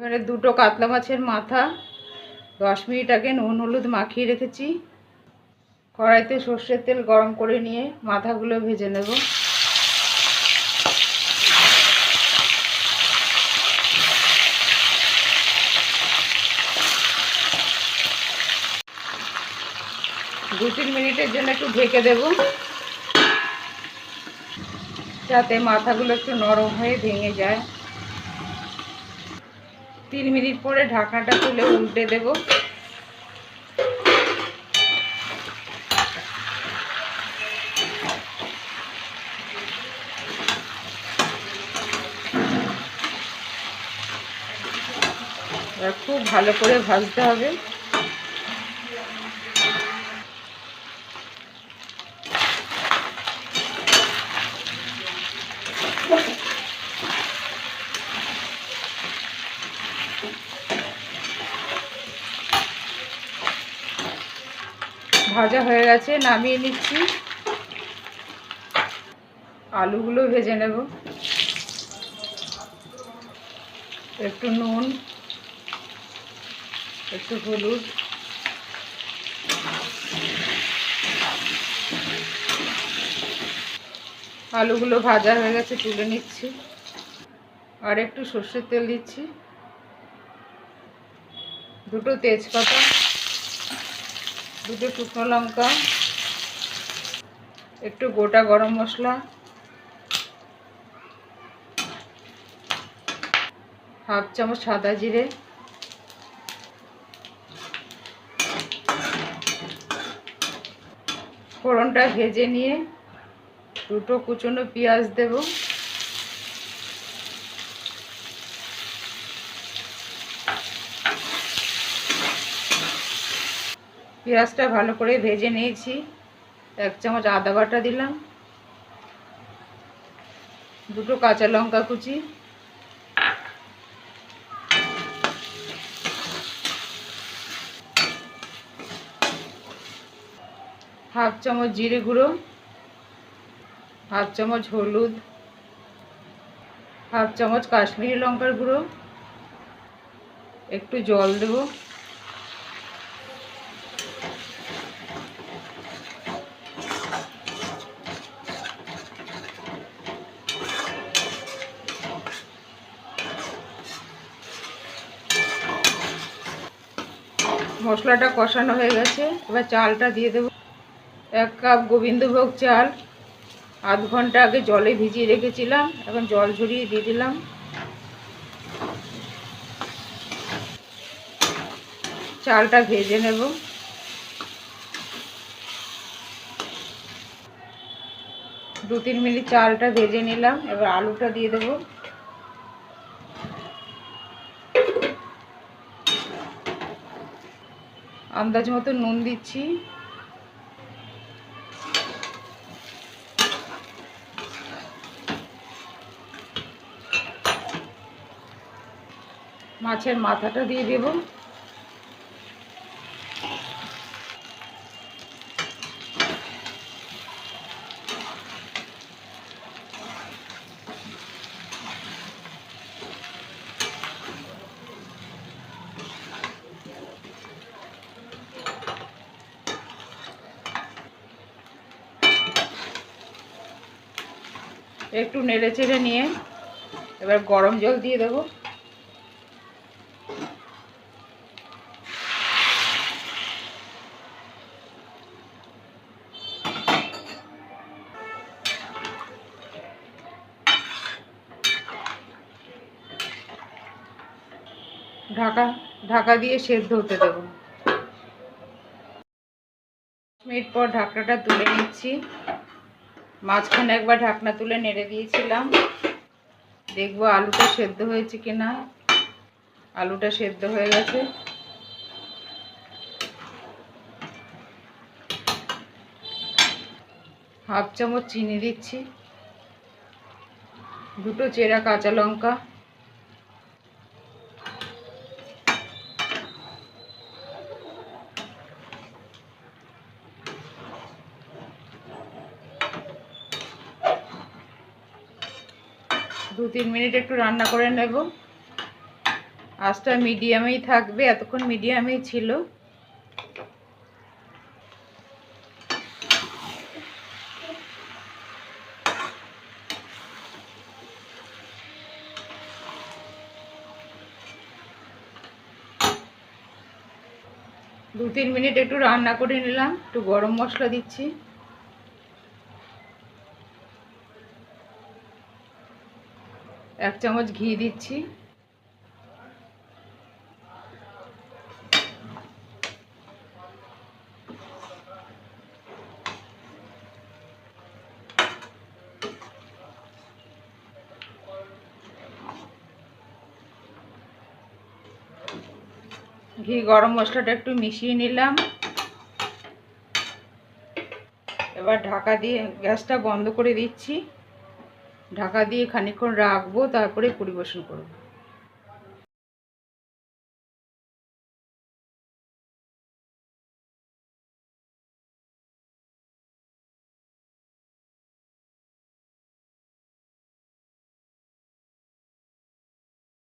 এবারে দুটো কাতলা মাছের মাথা, দশ মিনিট আগে নুন হলুদ মাখিয়ে রেখেছি। কড়াইতে সর্ষের তেল গরম করে নিয়ে মাথাগুলো ভেজে নেব। দু তিন মিনিটের জন্য একটু ঢেকে দেব। যাতে মাথাগুলো একটু নরম হয়ে ভেঙে যায়। তিন মিনিট পরে ঢাকাটা তুলে উল্টে দেব। খুব ভালো করে ভাজতে হবে। ভাজা হয়ে গেছে, নামিয়ে নিচ্ছি। আলুগুলো ভেজে নেব। একটু নুন, একটু হলুদ। আলুগুলো ভাজা হয়ে গেছে, তুলে নিচ্ছি। আর একটু সর্ষের তেল দিচ্ছি। দুটো তেজপাতা। দুটো শুকনো লঙ্কা, একটু গোটা গরম মশলা, হাফ চামচ সাদা জিরে, ফোড়নটা ভেজে নিয়ে দুটো কুচনো পেঁয়াজ দেব। পেঁয়াজটা ভালো করে ভেজে নিয়েছি। এক চামচ আদা বাটা দিলাম। দুটো কাঁচা লঙ্কা কুচি। হাফ চামচ জিরে গুঁড়ো। হাফ চামচ হলুদ। হাফ চামচ কাশ্মীরি লঙ্কার গুঁড়ো। একটু জল দেব। মশলাটা কষানো হয়ে গেছে। এবার চালটা দিয়ে দেবো। এক কাপ গোবিন্দভোগ চাল। আধ ঘণ্টা আগে জলে ভিজিয়ে রেখেছিলাম। এখন জল ঝরিয়ে দিয়ে দিলাম। চালটা ভেজে নেব। দু তিন মিনিট চালটা ভেজে নিলাম। এবার আলুটা দিয়ে দেবো। আন্দাজ মতো নুন দিচ্ছি। মাছের মাথাটা দিয়ে দেব। একটু নেড়ে চেড়ে নিয়ে এবার গরম জল দিয়ে দেবো। ঢাকা ঢাকা দিয়ে সেদ্ধ হতে দেব। মিনিট পর ঢাকনাটা তুলে নিচ্ছি। মাঝখানে একবার ঢাকনা তুলে নেড়ে দিয়েছিলাম। দেখব আলুটা সেদ্ধ হয়েছে কি না আলুটা সেদ্ধ হয়ে গেছে। হাফ চামচ চিনি দিচ্ছি। দুটো চেরা কাঁচা লঙ্কা। দু তিন মিনিট একটু রান্না করে নেব। আঁচটা মিডিয়ামেই থাকবে, এতক্ষণ মিডিয়ামেই ছিল। দু তিন মিনিট একটু রান্না করে নিলাম, একটু গরম মশলা দিচ্ছি। এক চামচ ঘি দিচ্ছি। ঘি গরম মশলাটা একটু মিশিয়ে নিলাম। এবার ঢাকা দিয়ে গ্যাসটা বন্ধ করে দিচ্ছি। ঢাকা দিয়ে খানিকক্ষণ রাখব তারপরে পরিবেশন করব।